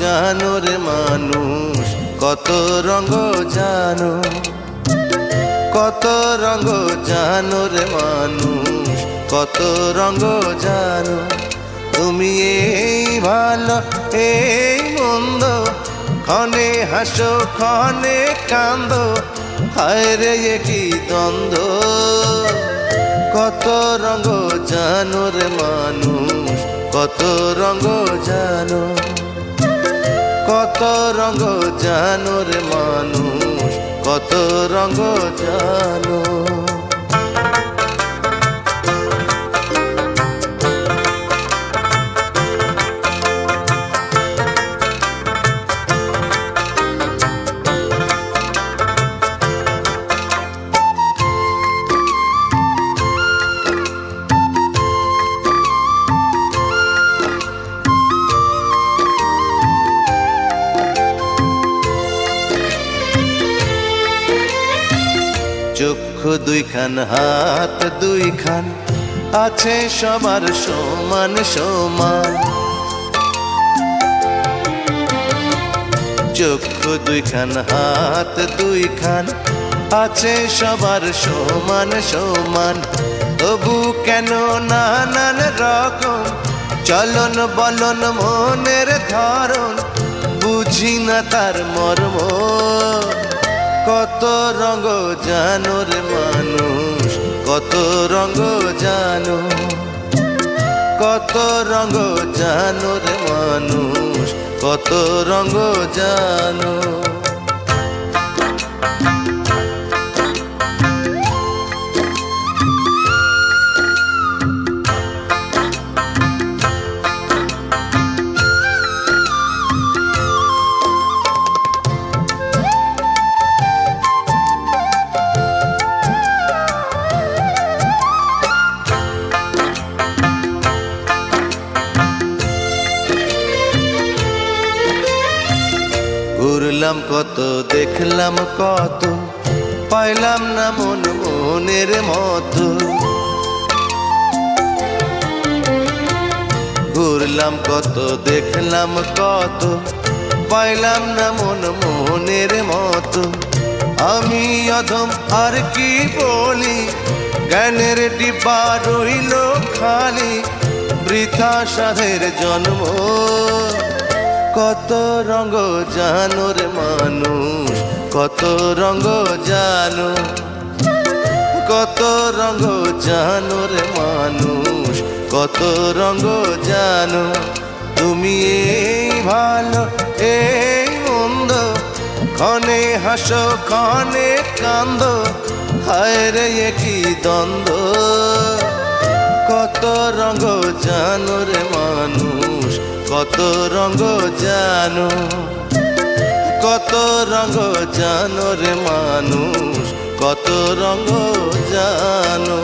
জানো রে মানুষ, কত রঙ জানো। কত রঙ জানো রে মানুষ, কত রঙ জানো। তুমি এই ভালো, এই মন্দ, ক্ষণে হাসো, ক্ষণে কান্দ হায় রে, এ কি দ্বন্দ্ব। কত রঙ জানো রে মানুষ কত রঙ জানো? কত রঙ জানো রে মানুষ? কত রঙ জানো? চক্ষু দুইখান, হাত দুইখান, আছে সবার সমান সমান। চক্ষু দুইখান, হাত দুইখান, আছে সবার সমান সমান। তবু কেন নানান রকম চলন বলন মনের ধরন, বুঝি না তার মর্ম। কত রঙ জানো রে মানুষ, কত রঙ জানো কত রঙ জানো রে মানুষ, কত রঙ জানো ঘুরলাম কত, দেখলাম কত, পাইলাম না মন মনের মতো। ঘুরলাম কত, দেখলাম কত, পাইলাম না মন মনের মতো। আমি অধম আর কি বলি, জ্ঞানের ডিব্বা রইল খালি, বৃথা সাধের জন্ম। কত রঙ জানো রে মানুষ? কত রঙ জানো? কত রঙ জানো রে মানুষ? কত রঙ জানো? তুমি এই ভালো, এই মন্দ, ক্ষণে হাসো, ক্ষণে কান্দ, হায় রে কি দ্বন্দ্ব? কত রঙ জানো রে মানুষ? কত রঙ জানো কত রঙ জানো রে মানুষ কত রঙ জানো।